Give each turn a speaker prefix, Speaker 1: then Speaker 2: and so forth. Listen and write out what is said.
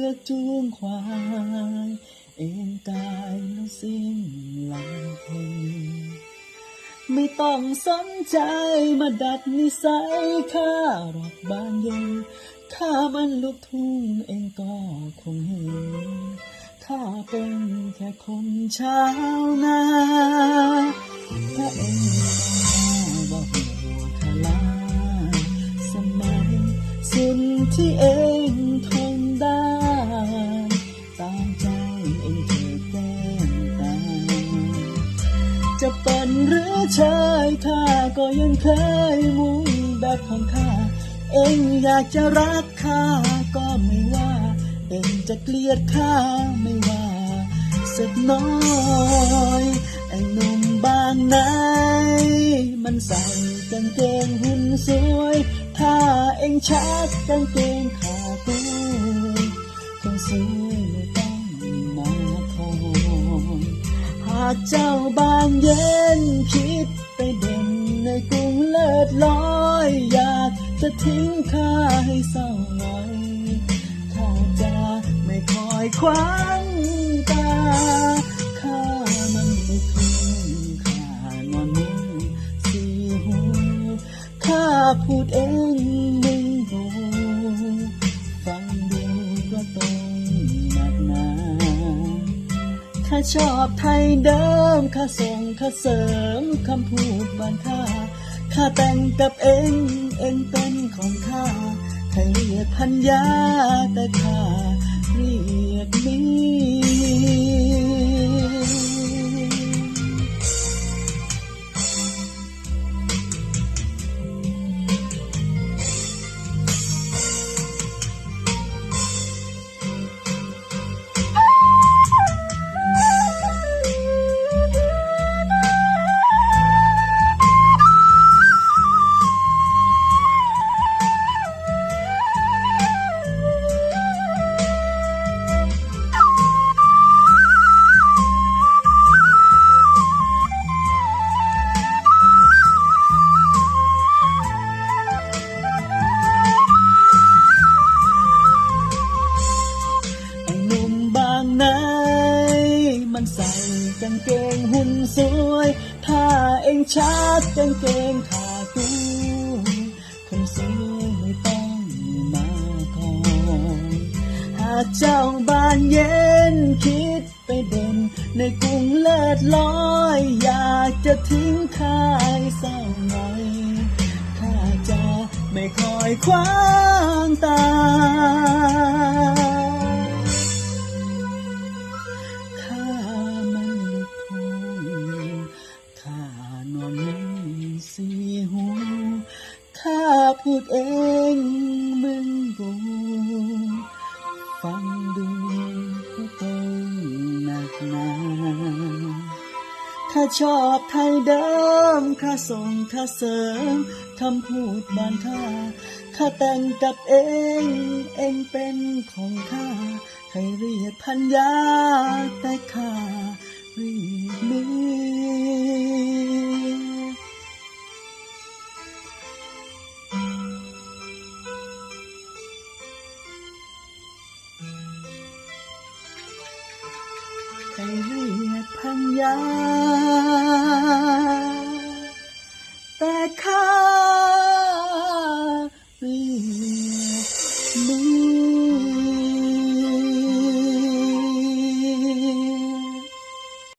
Speaker 1: ือกจูงควายเองนกายแล้วสิ้นลายเพลไม่ต้องสนใจมาดัดนิสัยข้าหรอกบานเย็นถ้ามันลุกทุ่งเองก็คงเห็นข้าเป็นแค่คนเช้านาถ้าเองว่าหัวคลาสมัยสุนที่เอง ชายข้าก็ยังเคยมุ่งแบบของข้า เองอยากจะรักข้าก็ไม่ว่า เองจะเกลียดข้าไม่ว่าสักน้อยไอ้หนุ่มบางไหนมันใส่กางเกงหุ่นสวย ถ้าเองชักกางเกงขากูคงสวยไม่ต้องมาคอยหากเจ้าบางเย็น ทิ้งข้าให้เศร้าหน่อยข้าจะไม่คอยคว้างตาข้ามันไม่ทุ่งข้านอนมุงสีหูข้าพูดเองมึงหูฟังดูก็ต้องหนักหนาข้าชอบไทยเดิมข้าส่งข้าเสริมคำพูดบานข้า ข้าแต่งกับเองเองเป็นของข้าใครเรียกพันยาแต่ข้าเรียกนี้ มันใส่กางเกงหุ่นสวย ถ้าเองชักกางเกงขากูคงสวยไม่ต้องมาคอยหากเจ้าบานเย็นคิดไปเด่น ในกรุงเลิศลอย อยากจะทิ้งข้าให้เศร้าหน่อยข้าจะไม่คอยคว้างตา พูดเองมึงกูฟังดูก็ต้องหนักหนาข้าชอบไทยเดิมข้าส่งข้าเสริมคำพูดบานข้าข้าแต่งกับเอง เองเป็นของข้าให้เรียกพันยาแต่ข้าเรียกมี เรียกพันยา